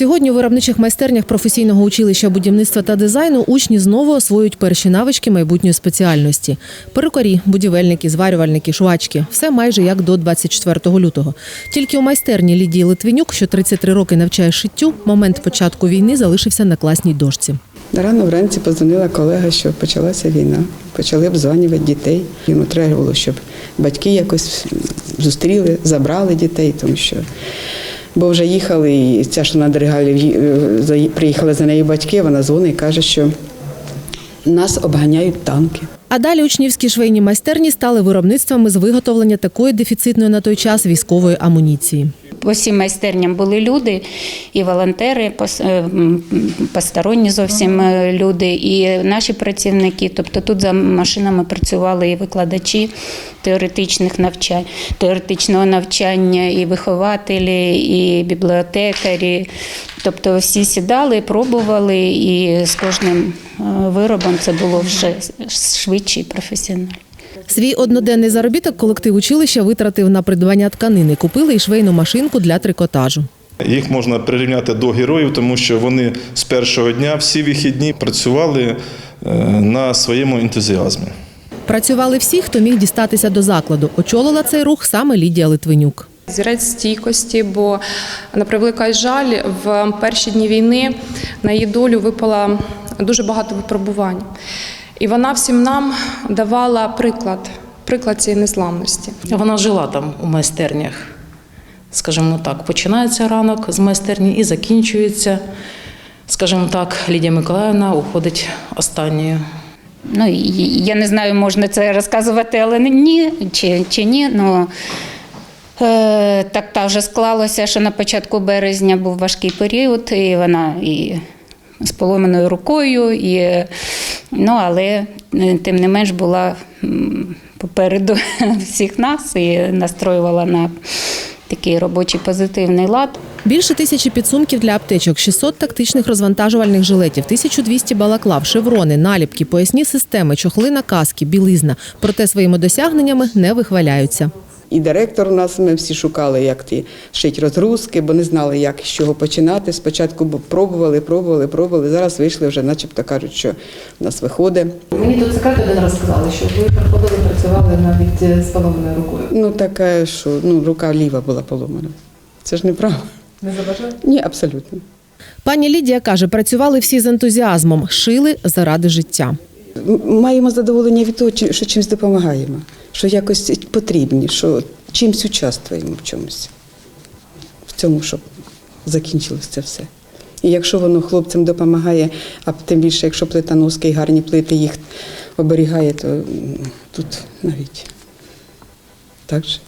Сьогодні у виробничих майстернях професійного училища будівництва та дизайну учні знову освоюють перші навички майбутньої спеціальності: перукарі, будівельники, зварювальники, швачки все майже як до 24 лютого. Tільки у майстерні Лідії Литвинюк, що 33 роки навчає шиттю, момент початку війни залишився на класній дошці. Рано вранці позвонила колега, що почалася війна. Почали обзванювати дітей. Йому треба було, щоб батьки якось зустріли, забрали дітей, тому що. Бо вже їхали, і ця ж на Дригалі приїхали за нею батьки, вона дзвонить і каже, що нас обганяють танки. А далі учнівські швейні майстерні стали виробництвами з виготовлення такої дефіцитної на той час військової амуніції. По всім майстерням були люди, і волонтери, е, посторонні зовсім е, люди, і наші працівники. Тобто тут за машинами працювали і викладачі теоретичних навчань, теоретичного навчання, і вихователі, і бібліотекарі. Тобто всі сідали, пробували, і з кожним е, виробом це було вже швидше і професіонально. Свій одноденний заробіток колектив училища витратив на придбання тканини. Купили і швейну машинку для трикотажу. Їх можна прирівняти до героїв, тому що вони з першого дня всі вихідні працювали е, на своєму ентузіазмі. Працювали всі, хто міг дістатися до закладу. Очолила цей рух саме Лідія Литвинюк. Зірець стійкості, бо на превеликий жаль, в перші дні війни на її долю випало дуже багато випробувань. І вона всім нам давала приклад, приклад цієї незламності. Вона жила там у майстернях, скажімо так, починається ранок з майстерні і закінчується. Скажімо так, Лідія Миколаївна уходить останньою. Ну, я не знаю, можна це розказувати, але ні, чи, чи ні. Ну, е, так та вже склалося, що на початку березня був важкий період, і вона і з поломаною рукою, і, ну, але е, тим не менш була попереду всіх нас і настроювала на такий робочий позитивний лад. Більше тисячі підсумків для аптечок, 600 тактичних розвантажувальних жилетів, 1200 балаклав, шеврони, наліпки, поясні системи, чохли на каски, білизна. Проте своїми досягненнями не вихваляються. І директор у нас, ми всі шукали, як ті шить розгрузки, бо не знали, як з чого починати. Спочатку пробували, пробували, пробували. Зараз вийшли вже, начебто кажуть, що в нас виходить. Мені тут секрет один розказали, що ви приходили, працювали навіть з поломаною рукою. Ну таке, що ну, рука ліва була поломана. Це ж неправда. Не заважає? Ні, абсолютно. Пані Лідія каже, працювали всі з ентузіазмом, шили заради життя. Маємо задоволення від того, що чимось допомагаємо, що якось потрібні, що чимось участвуємо в чомусь, в цьому, щоб закінчилося це все. І якщо воно хлопцям допомагає, а тим більше, якщо плитоноски і гарні плити їх оберігає, то тут навіть так же.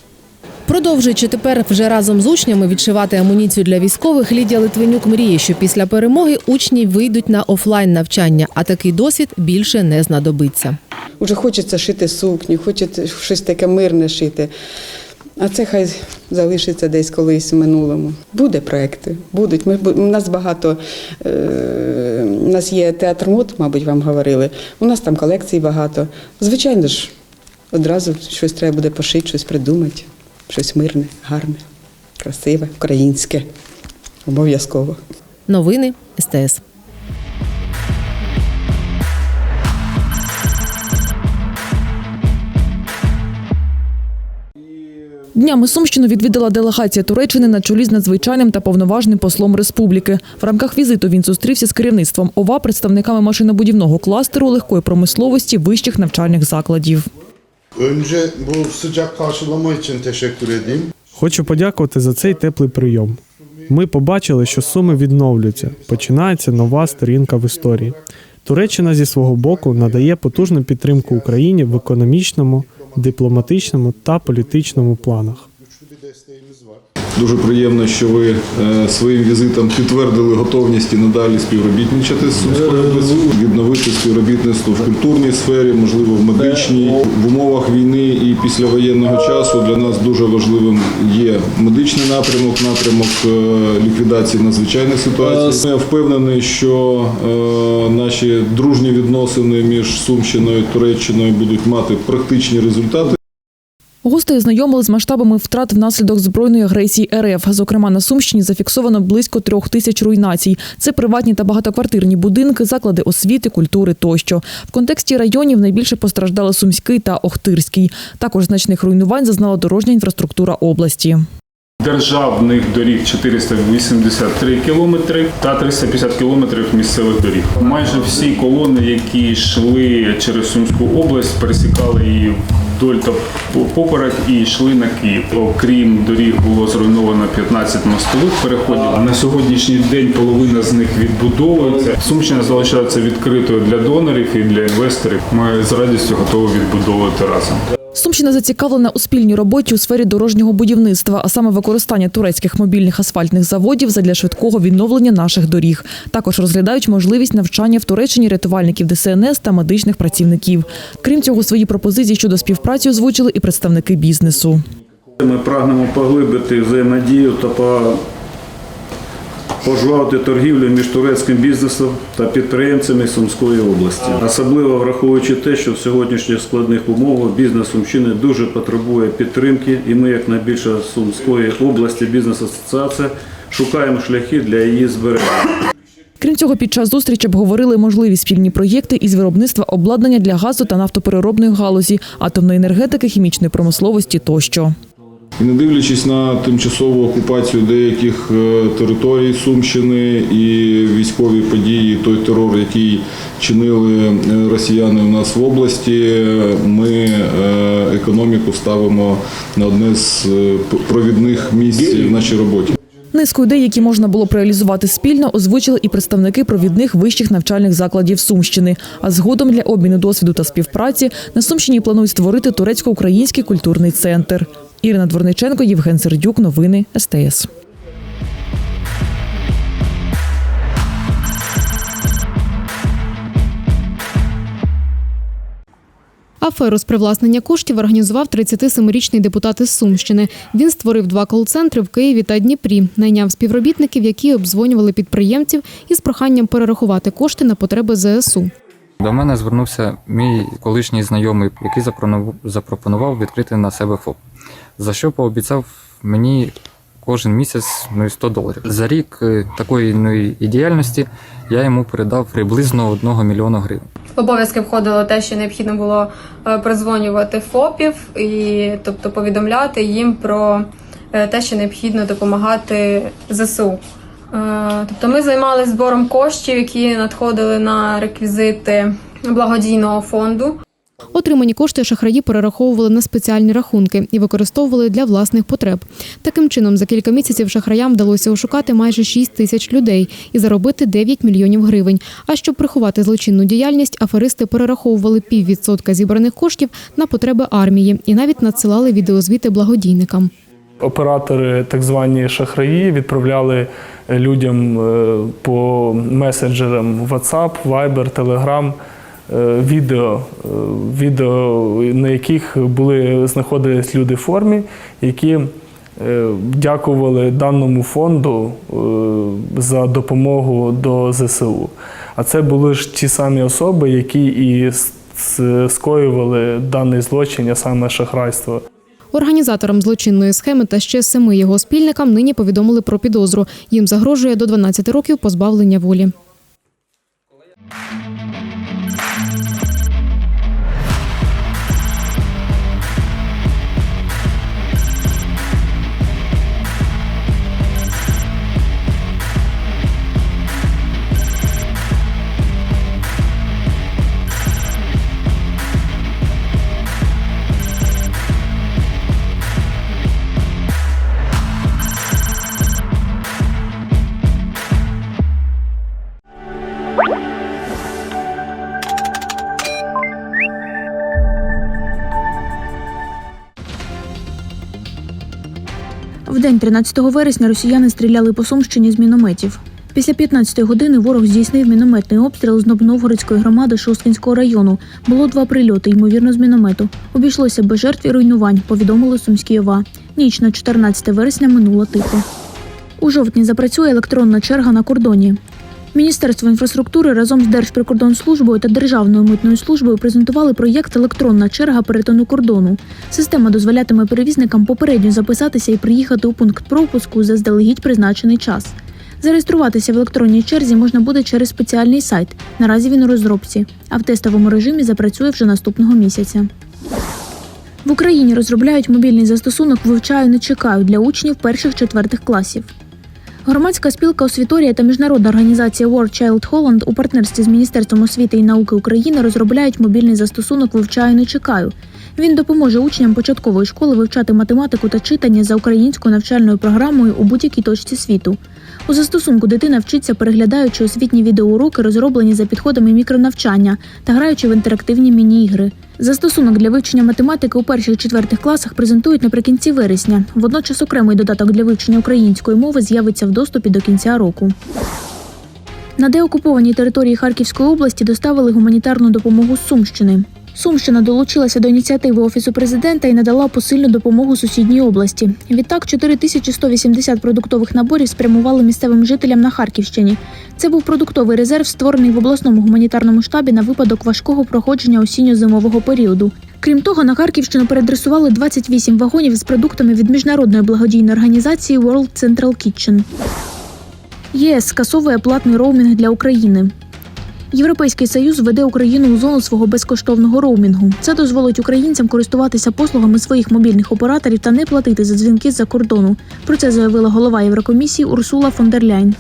Продовжуючи тепер вже разом з учнями відшивати амуніцію для військових, Лідія Литвинюк мріє, що після перемоги учні вийдуть на офлайн навчання, а такий досвід більше не знадобиться. Уже хочеться шити сукню, хочеться щось таке мирне шити. А це хай залишиться десь колись в минулому. Буде проекти, будуть. Ми, у нас багато, е, нас є театр мод, мабуть, вам говорили. У нас там колекцій багато. Звичайно ж, одразу щось треба буде пошити, щось придумати, щось мирне, гарне, красиве, українське. Обов'язково. Новини СТС. Днями Сумщину відвідала делегація Туреччини на чолі з надзвичайним та повноважним послом республіки. В рамках візиту він зустрівся з керівництвом ОВА, представниками машинобудівного кластеру легкої промисловості вищих навчальних закладів. Önce bu sıcak karşılama için teşekkür edeyim. Хочу подякувати за цей теплий прийом. Ми побачили, що суми відновлюються. Починається нова сторінка в історії. Туреччина зі свого боку надає потужну підтримку Україні в економічному, дипломатичному та політичному планах. Дуже приємно, що ви е, своїм візитом підтвердили готовність і надалі співробітничати з Сумською областю, відновити співробітництво в культурній сфері, можливо, в медичній. В умовах війни і післявоєнного часу для нас дуже важливим є медичний напрямок, напрямок е, ліквідації надзвичайних ситуацій. Я впевнений, що е, наші дружні відносини між Сумщиною і Туреччиною будуть мати практичні результати. Гості знайомили з масштабами втрат внаслідок збройної агресії РФ. Зокрема, на Сумщині зафіксовано близько трьох тисяч руйнацій. Це приватні та багатоквартирні будинки, заклади освіти, культури тощо. В контексті районів найбільше постраждали Сумський та Охтирський. Також значних руйнувань зазнала дорожня інфраструктура області. Державних доріг 483 кілометри та 350 кілометрів місцевих доріг. Майже всі колони, які йшли через Сумську область, пересікали її вдоль та поперек і йшли на Київ. Окрім доріг було зруйновано 15 мостових переходів. На сьогоднішній день половина з них відбудовується. Сумщина залишається відкритою для донорів і для інвесторів. Ми з радістю готові відбудовувати разом. Сумщина зацікавлена у спільній роботі у сфері дорожнього будівництва, а саме використання турецьких мобільних асфальтних заводів задля швидкого відновлення наших доріг. Також розглядають можливість навчання в Туреччині рятувальників ДСНС та медичних працівників. Крім цього, свої пропозиції щодо співпраці озвучили і представники бізнесу. Ми прагнемо поглибити взаємодію та пожвавити торгівлю між турецьким бізнесом та підприємцями Сумської області, особливо враховуючи те, що в сьогоднішніх складних умовах бізнес Сумщини дуже потребує підтримки, і ми, як найбільша Сумської області бізнес-асоціація, шукаємо шляхи для її збереження. Крім цього, під час зустрічі обговорили можливі спільні проєкти із виробництва обладнання для газу та нафтопереробної галузі, атомної енергетики, хімічної промисловості тощо. І не дивлячись на тимчасову окупацію деяких е, територій Сумщини і військові події, той терор, який чинили е, росіяни у нас в області, е, ми економіку ставимо на одне з провідних місць в нашій роботі. Низку ідей, які можна було б реалізувати спільно, озвучили і представники провідних вищих навчальних закладів Сумщини. А згодом для обміну досвіду та співпраці на Сумщині планують створити турецько-український культурний центр. Ірина Дворниченко, Євген Сердюк. Новини СТС. Аферу з привласнення коштів організував 37-річний депутат із Сумщини. Він створив два кол-центри в Києві та Дніпрі, найняв співробітників, які обдзвонювали підприємців із проханням перерахувати кошти на потреби ЗСУ. До мене звернувся мій колишній знайомий, який запропонував- відкрити на себе ФОП, за що пообіцяв мені кожен місяць ну, 100 доларів. За рік е, такої ну, і діяльності я йому передав приблизно 1 мільйона гривень. Обов'язки входило те, що необхідно було е, прозвонювати ФОПів і тобто повідомляти їм про е, те, що необхідно допомагати ЗСУ. Е, Тобто ми займалися збором коштів, які надходили на реквізити благодійного фонду. Отримані кошти шахраї перераховували на спеціальні рахунки і використовували для власних потреб. Таким чином, за кілька місяців шахраям вдалося ошукати майже 6 тисяч людей і заробити 9 мільйонів гривень. А щоб приховати злочинну діяльність, аферисти перераховували піввідсотка зібраних коштів на потреби армії і навіть надсилали відеозвіти благодійникам. Оператори, так звані шахраї, відправляли людям е, по месенджерам WhatsApp, Viber, Telegram е, відео, е, відео, на яких були знаходились люди в формі, які е, дякували даному фонду е, за допомогу до ЗСУ. А це були ж ті самі особи, які і скоювали даний злочин, а саме шахрайство. Організаторам злочинної схеми та ще семи його спільникам нині повідомили про підозру. Їм загрожує до 12 років позбавлення волі. День 13 вересня росіяни стріляли по Сумщині з мінометів. Після 15-ї години ворог здійснив мінометний обстріл з Новгородської громади Шосткінського району. Було два прильоти, ймовірно, з міномету. Обійшлося без жертв і руйнувань, повідомили Сумські ОВА. Ніч на 14 вересня минула тихо. У жовтні запрацює електронна черга на кордоні. Міністерство інфраструктури разом з Держприкордонслужбою та Державною митною службою презентували проєкт Електронна черга перетину кордону. Система дозволятиме перевізникам попередньо записатися і приїхати у пункт пропуску за заздалегідь призначений час. Зареєструватися в електронній черзі можна буде через спеціальний сайт. Наразі він у розробці, а в тестовому режимі запрацює вже наступного місяця. В Україні розробляють мобільний застосунок Вивчаю, не чекаю для учнів перших-четвертих класів. Громадська спілка Освіторія та міжнародна організація World Child Holland у партнерстві з Міністерством освіти і науки України розробляють мобільний застосунок Вивчаю, не чекаю. Він допоможе учням початкової школи вивчати математику та читання за українською навчальною програмою у будь-якій точці світу. У застосунку дитина вчиться, переглядаючи освітні відеоуроки, розроблені за підходами мікронавчання та граючи в інтерактивні міні-ігри. Застосунок для вивчення математики у перших четвертих класах презентують наприкінці вересня. Водночас окремий додаток для вивчення української мови з'явиться в доступі до кінця року. На деокупованій території Харківської області доставили гуманітарну допомогу з Сумщини. Сумщина долучилася до ініціативи Офісу президента і надала посильну допомогу сусідній області. Відтак, 4180 продуктових наборів спрямували місцевим жителям на Харківщині. Це був продуктовий резерв, створений в обласному гуманітарному штабі на випадок важкого проходження осінньо-зимового періоду. Крім того, на Харківщину передресували 28 вагонів з продуктами від міжнародної благодійної організації World Central Kitchen. ЄС скасовує платний роумінг для України. Європейський союз веде Україну у зону свого безкоштовного роумінгу. Це дозволить українцям користуватися послугами своїх мобільних операторів та не платити за дзвінки з-за кордону. Про це заявила голова Єврокомісії Урсула фон дер Ляйн.